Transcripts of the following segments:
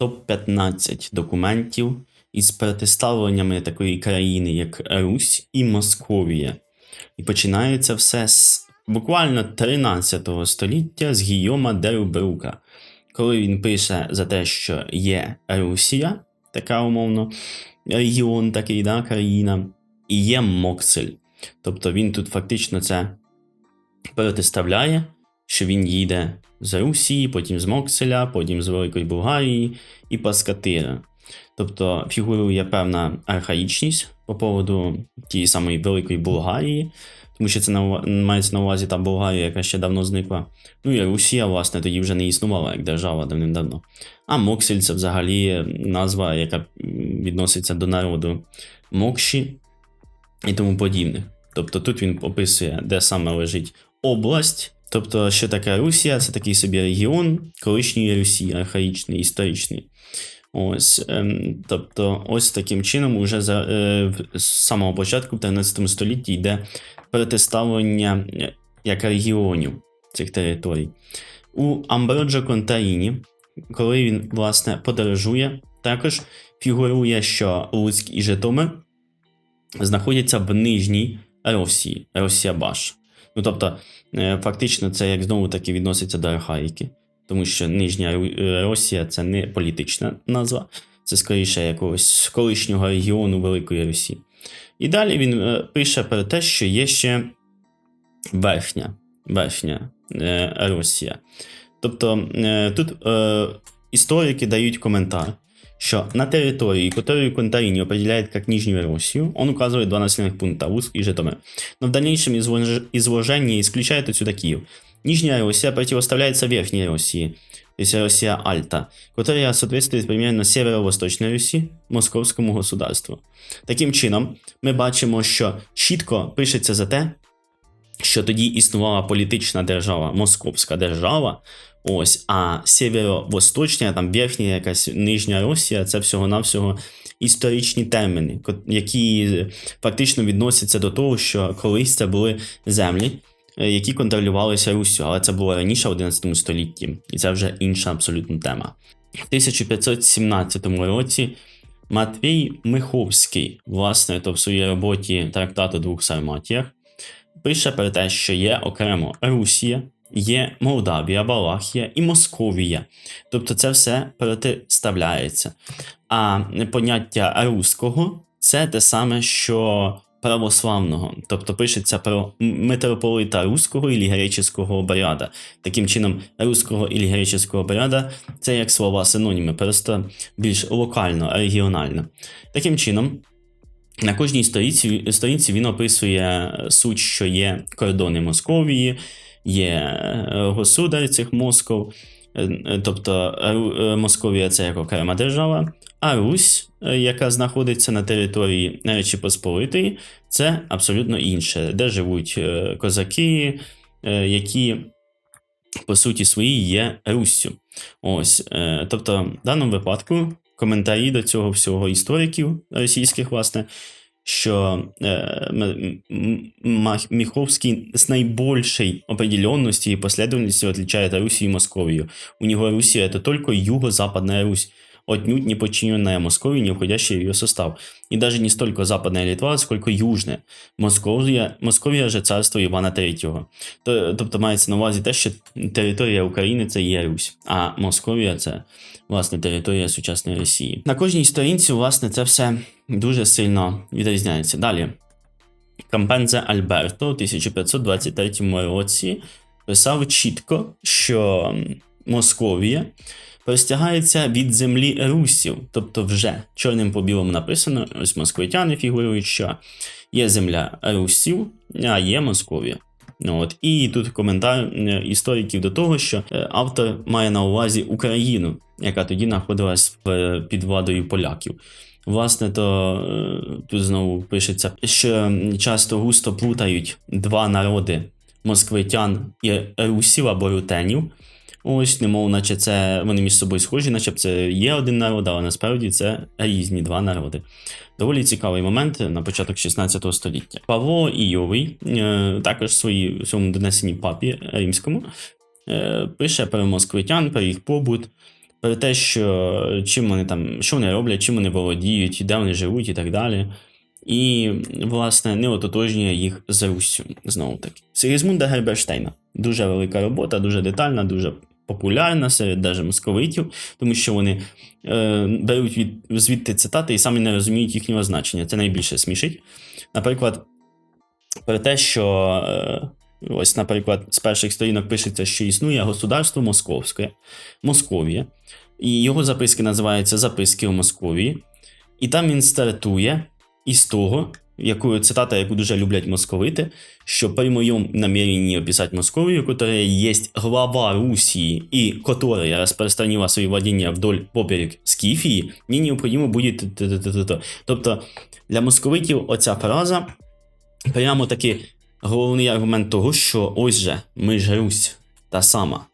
топ-15 документів із протиставленнями такої країни, як Русь і Московія. І починається все з буквально 13 століття з Гійома Дерубрука, коли він пише за те, що є Русія, така умовно, регіон такий, да, країна, і є Моксель. Тобто він тут фактично це протиставляє, що він їде з Русії, потім з Мокселя, потім з Великої Булгарії і Паскатира. Тобто фігурує певна архаїчність по поводу тієї самої Великої Булгарії, тому що це на, мається на увазі та Болгарія, яка ще давно зникла. Ну і Русія, власне, тоді вже не існувала як держава давним-давно. А Моксель це взагалі назва, яка відноситься до народу Мокші і тому подібне. Тобто тут він описує, де саме лежить область. Тобто, що таке Русія? Це такий собі регіон колишньої Русі, архаїчний, історичний. Ось, ем, тобто, ось таким чином, уже за, е, з самого початку, в 13 столітті, йде протиставлення е, як регіонів цих територій. У Амброджо Контаїні, коли він, власне, подорожує, також фігурує, що Луцьк і Житомир знаходяться в нижній Росії, Росія Баш. Ну тобто, е, фактично, це як знову таки відноситься до архаїки, тому що Нижня е, Росія це не політична назва, це скоріше якогось колишнього регіону Великої Русі. І далі він е, пише про те, що є ще верхня, верхня Росія. Тобто тут історики дають коментар, что на территории, которую Контарини определяет как Нижнюю Россию, он указывает два населенных пункта – Луцк и Житомир. Но в дальнейшем излож- изложении исключает отсюда Киев. Нижняя Россия противоставляется Верхней России, то есть Россия Альта, которая соответствует примерно северо-восточной Русі, Московському государству. Таким чином, ми бачимо, що чітко пишеться за те, що тоді існувала політична держава, московська держава, ось, а северо-восточна, там верхня якась нижня Росія, це всього-навсього історичні терміни, які фактично відносяться до того, що колись це були землі, е, які контролювалися Руссю, але це було раніше в 11 столітті, і це вже інша абсолютно тема. В 1517 році Матвій Миховський, власне, то в своїй роботі трактат у двох сарматіях, пише про те, що є окремо Русія, є Молдавія, Балахія і Московія. Тобто це все протиставляється. А поняття руського це те саме, що православного, тобто пишеться про митрополита руського і греческого обряда. Таким чином, руського і греческого обряда це як слова синоніми, просто більш локально, регіонально. Таким чином, на кожній сторінці, сторінці він описує суть, що є кордони Московії, є е, государ цих Москов, е, е, тобто Московія це як окрема держава, а Русь, яка знаходиться на території Речі Посполитої, це абсолютно інше, де живуть козаки, які по суті своїй є Руссю. Ось, тобто, в даному випадку коментарі до цього всього істориків російських, власне, що Мах- Міховський з найбільшої определенності і последовательностью отличает Руссию и Московию. У него Руссия это только юго-западная Русь, отнюдь не подчиненная Московии, не входящая в ее состав. И даже не столько западная Литва, сколько южная. Московія, Московія же царство Івана III. То- Тобто мається на увазі те, що територія України це є Русь, а Московія це власне територія сучасної Росії. На кожній сторінці, власне, це все дуже сильно відрізняється. Далі. Кампензе Альберто у 1523 році писав чітко, що Московія простягається від землі русів, тобто вже чорним по білому написано, ось москвитяни фігурують, що є земля русів, а є Московія. Ну, от. І тут коментар е, істориків до того, що е, автор має на увазі Україну, яка тоді знаходилась під владою поляків. Власне, то е, тут знову пишеться, що часто густо плутають два народи москвитян і русів або рутенів. Ось, немов, наче це вони між собою схожі, наче це є один народ, але насправді це різні два народи. Доволі цікавий момент на початок 16 століття. Павло Ійовий, е, також в своїй- в своєму донесенні папі римському, е, пише про москвитян, про їх побут. про те, що чим вони там, що вони роблять, чим вони володіють, де вони живуть і так далі. І, власне, не ототожнює їх з Руссю, знову таки. Сигізмунда Герберштейна. Дуже велика робота, дуже детальна, дуже популярна серед даже московитів, тому що вони е, беруть від, звідти цитати і самі не розуміють їхнього значення. Це найбільше смішить. Наприклад, про те, що е, ось, наприклад, з перших сторінок пишеться, що існує государство Московське, Московія, і його записки називаються Записки у Московії. І там він стартує із того, яку цитата, яку дуже люблять московити, що при моем намерении описать Московию, которая есть глава Руси и которая распространила свои владения вдоль поперек Скіфії, мені необхідно буде. т-т-т-т-т». Тобто для московитів оця фраза прямо таки головний аргумент того, що ось же ми ж Русь та сама.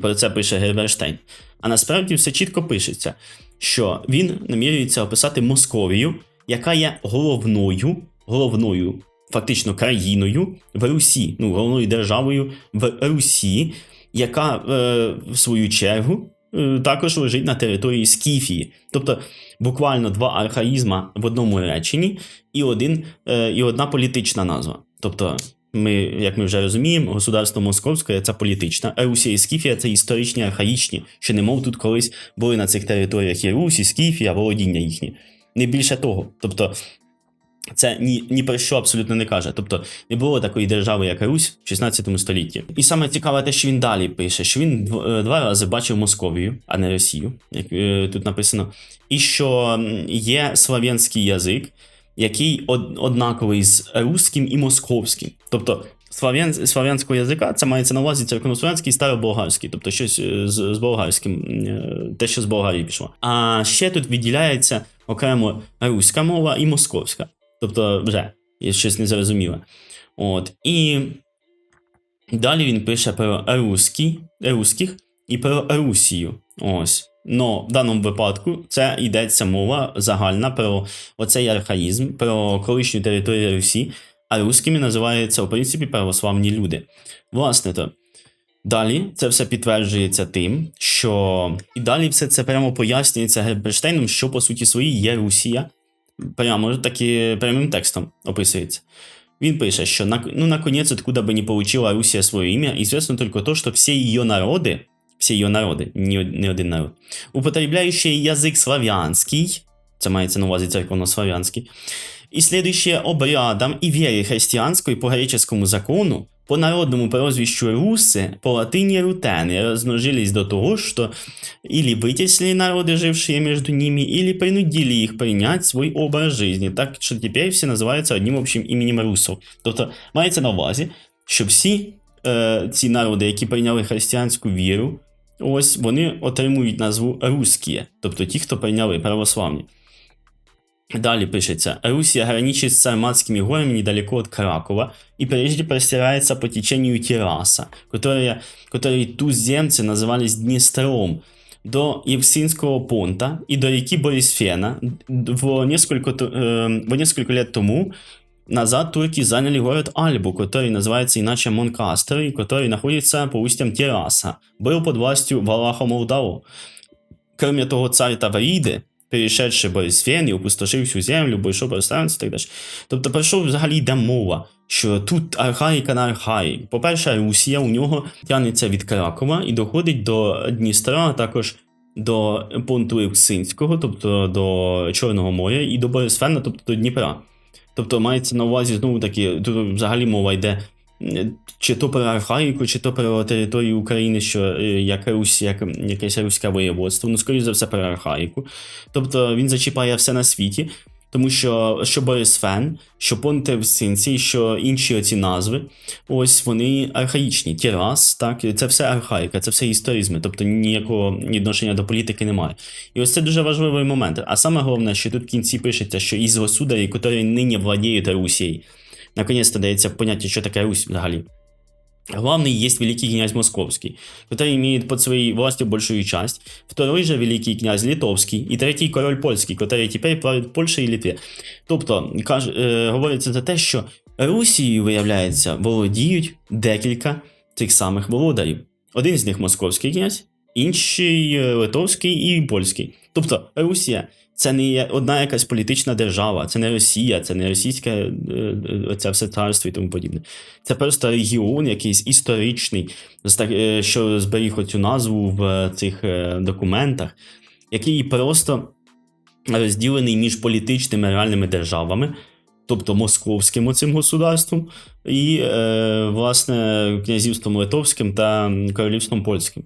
Про це пише Герберштейн. А насправді все чітко пишеться, що він намірюється описати Московію, яка є головною, головною фактично країною в Русі, ну, головною державою в Русі, яка е, в свою чергу е, також лежить на території Скіфії. Тобто буквально два архаїзма в одному реченні і, один, е, і одна політична назва. Тобто, ми, як ми вже розуміємо, государство Московське це політична, а Русія і Скіфія це історичні архаїчні, що немов тут колись були на цих територіях і Русь, і Скіфія, володіння їхні. Не більше того. Тобто, це ні, ні про що абсолютно не каже. Тобто не було такої держави, як Русь в 16 столітті. І саме цікаве те, що він далі пише, що він е, два рази бачив Московію, а не Росію, як е, тут написано, і що є слав'янський язик, який од- однаковий з руським і московським. Тобто слав'ян, слав'янського язика це мається на увазі церковнослов'янський і староболгарський, тобто щось е, з, з болгарським, е, те, що з Болгарії пішло. А ще тут відділяється окремо руська мова і московська. Тобто, вже є щось незрозуміле. От. І далі він пише про русські, русських і про Русію. Ось. Но в даному випадку це йдеться мова загальна про оцей архаїзм, про колишню територію Русі, а русскими називаються, в принципі, православні люди. Власне то. Далі це все підтверджується тим, що і далі все це прямо пояснюється Герберштейном, що по суті своїй є Русія, прямо таки прямим текстом описується. Він пише, що ну, наконец, откуда бы не получила Русія своє ім'я, известно только то, что все ее народы, все ее народи, не, один народ, употребляющие язик славянський, це мається на увазі церковнославянський, и следующие обрядам и вере христианской по греческому закону, по народному прозвищу русы, по латыни рутены, размножились до того, что или вытеснили народы, жившие между ними, или принудили их принять свой образ жизни, так що тепер всі називаються одним общим іменем русов. Тобто мається на увазі, що всі е, ці народи, які прийняли християнську віру, ось вони отримують назву русські, тобто ті, хто прийняли православні. Далее пишется, Руссия граничит с Сарматскими горами недалеко от Кракова и прежде простирается по течению Терраса, которое, который туземцы назывались Днестром, до Евсинского понта и до реки Борисфена. В несколько, ту- э, в несколько лет тому назад турки заняли город Альбу, который называется иначе Монкастер, и который находится по устьям Терраса, был под властью Валаха Молдаву. Кроме того, царь Тавриди, перейшедши Борисфен і опустошив всю землю, бо йшов пространство і так далі. Тобто, про що взагалі йде мова? Що тут архаїка на архаї. По-перше, Русія у нього тягнеться від Кракова і доходить до Дністра, а також до понту Евксинського, тобто до Чорного моря, і до Борисфена, тобто до Дніпра. Тобто мається на увазі знову таки, тут взагалі мова йде чи то про архаїку, чи то про територію України, що е, як як якесь руське воєводство. Ну, скоріше за все, про архаїку. Тобто він зачіпає все на світі, тому що що Борисфен, що Понте в Синці, що інші оці назви, ось вони архаїчні. Тірас, так, це все архаїка, це все історизми, тобто ніякого відношення до політики немає. І ось це дуже важливий момент. А саме головне, що тут в кінці пишеться, що із государей, які нині владіють Русією, наконец-то дається поняття, що таке Русь взагалі. Главный есть великий князь Московский, который имеет под своей властью большую часть, второй же великий князь Литовский и третій король польський, который тепер править в Польщі і Литві. Тобто, каже, е, говориться за те, що Русією, виявляється, володіють декілька тих самих володарів. Один з них московський князь, інший е, литовський і польський. Тобто Русія це не одна якась політична держава, це не Росія, це не російське е, е, це все царство і тому подібне. Це просто регіон якийсь історичний, е, що зберіг оцю назву в цих документах, який просто розділений між політичними реальними державами, тобто московським оцим государством, і, власне, князівством Литовським та королівством польським.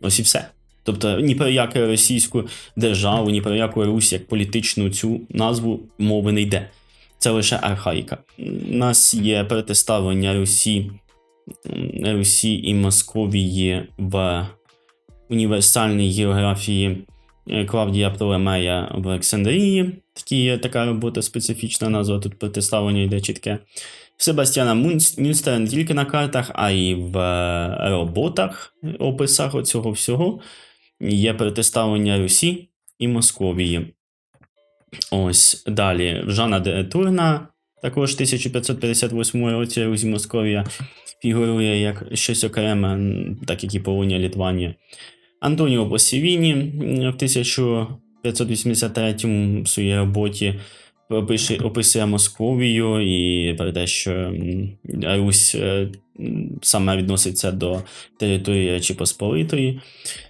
Ось і все. Тобто ні про яку російську державу, ні про яку Русь як політичну цю назву мови не йде. Це лише архаїка. У нас є протиставлення Русі, Русі і Московії в універсальній географії е, Клавдія Птолемея в Олександрії. Такі, така робота специфічна назва, тут протиставлення йде чітке. Себастьяна Мюнстера не тільки на картах, а й в е, роботах, описах оцього всього є протиставлення Русі і Московії. Ось далі. Жана де Турна, також 1558 році Русь Московія фігурує як щось окреме, так як і Полонія Літванія. Антоніо Посівіні в 1583 своїй роботі описує Московію і про те, що Русь е, саме відноситься до території Речі Посполитої.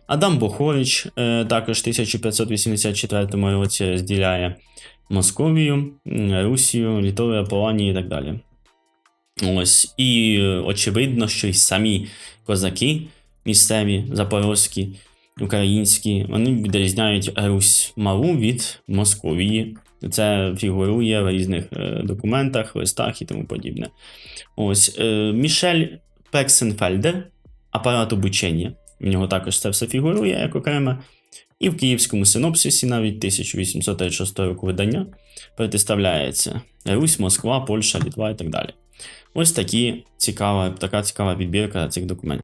Адам Бохорич е, також в 1584 році розділяє Московію, Русію, Літовію, Поланію і так далі. Ось, і е, очевидно, що й самі козаки місцеві, запорозькі, українські, вони відрізняють Русь малу від Московії. Це фігурує в різних е, документах, листах і тому подібне. Ось е, Мішель Пексенфельдер, апарат обучення. В нього також це все фігурує як окреме. І в київському синопсисі навіть 1836 року видання представляється Русь, Москва, Польща, Літва і так далі. Ось такі цікава, така цікава підбірка цих документів.